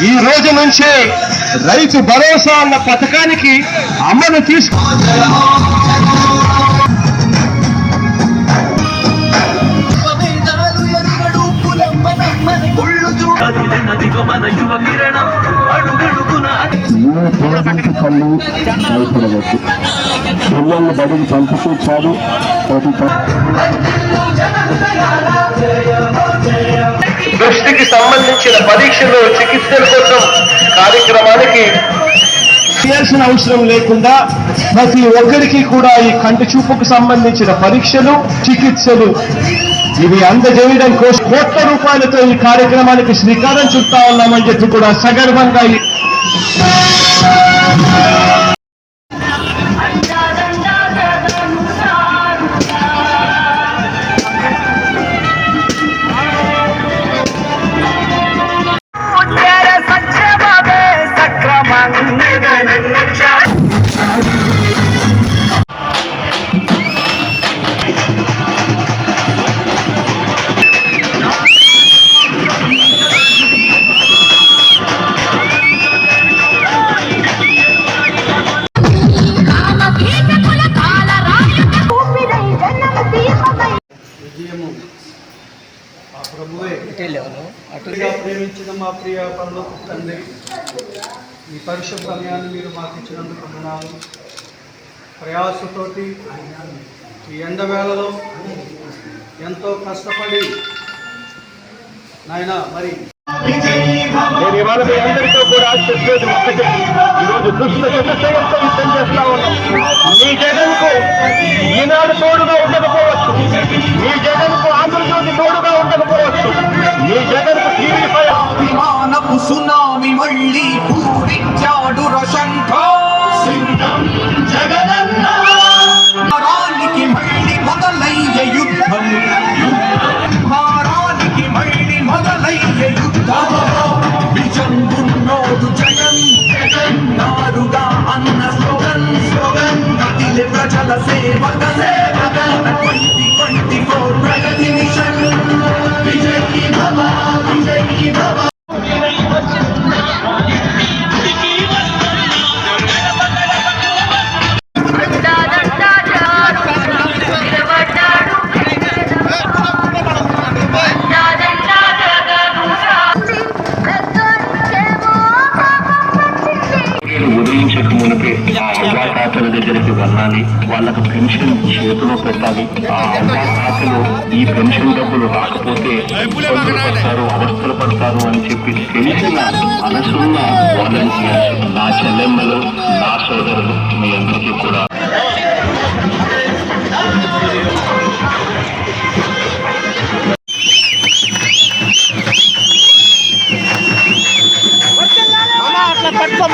ఈ రోజు నుంచే రైతు భరోసా అన్న పథకానికి అమలు తీసుకు వేదాలు ఎరుగడు కులమ్మ పిల్లల్ని బడికి పంపుతూ చాలు ప్రతి పరీక్షలు చికిత్సల కోసం కార్యక్రమానికి చేయాల్సిన అవసరం లేకుండా ప్రతి ఒక్కరికి కూడా ఈ కంటి చూపుకు సంబంధించిన పరీక్షలు చికిత్సలు ఇవి అందజేయడం కోసం కోట్ల రూపాయలతో ఈ కార్యక్రమానికి శ్రీకారం చుట్టా ఉన్నామని చెప్పి కూడా సగర్వంగా ఆ ప్రభువే. ప్రేమించిన మా ప్రియ పరలోక తండ్రి ఈ పరుష సమయాన్ని మీరు మాకు ఇచ్చినందుకు వందనాలు. ప్రయాసతోటి ఈ ఎండవేళలో ఎంతో కష్టపడి నాయన మరి నేను ఇవాళ మీ అందరితో కూడా చెప్పేది ఒక్కటే. ఈరోజు దుష్ట చతుష్టయంతో యుద్ధం చేస్తా ఉన్నాం. మీ జగన్కు ఈనాడు తోడుగా ఉండకపోవచ్చు. మీ జగన్కు ఆంధ్రజ్యోతి తోడుగా ఉండకపోవచ్చు. మీ జగన్కు టీవీ విమానపు సునామి మళ్ళీ పూరించాడు రశంఖ భారానికి Brasil, it. పెట్టాలి. వాళ్ళకు పెన్షన్ చేతిలో పెట్టాలి. ఆ అవ్వాతాతలు ఈ పెన్షన్ డబ్బులు రాకపోతే ఇబ్బందులు పడతారు అవస్థలు పడతారు అని చెప్పి తెలిసిన మనసున్న వాలంటీర్స్ నా చెల్లెమ్మలు నా సోదరులు మీ అందరికీ కూడా.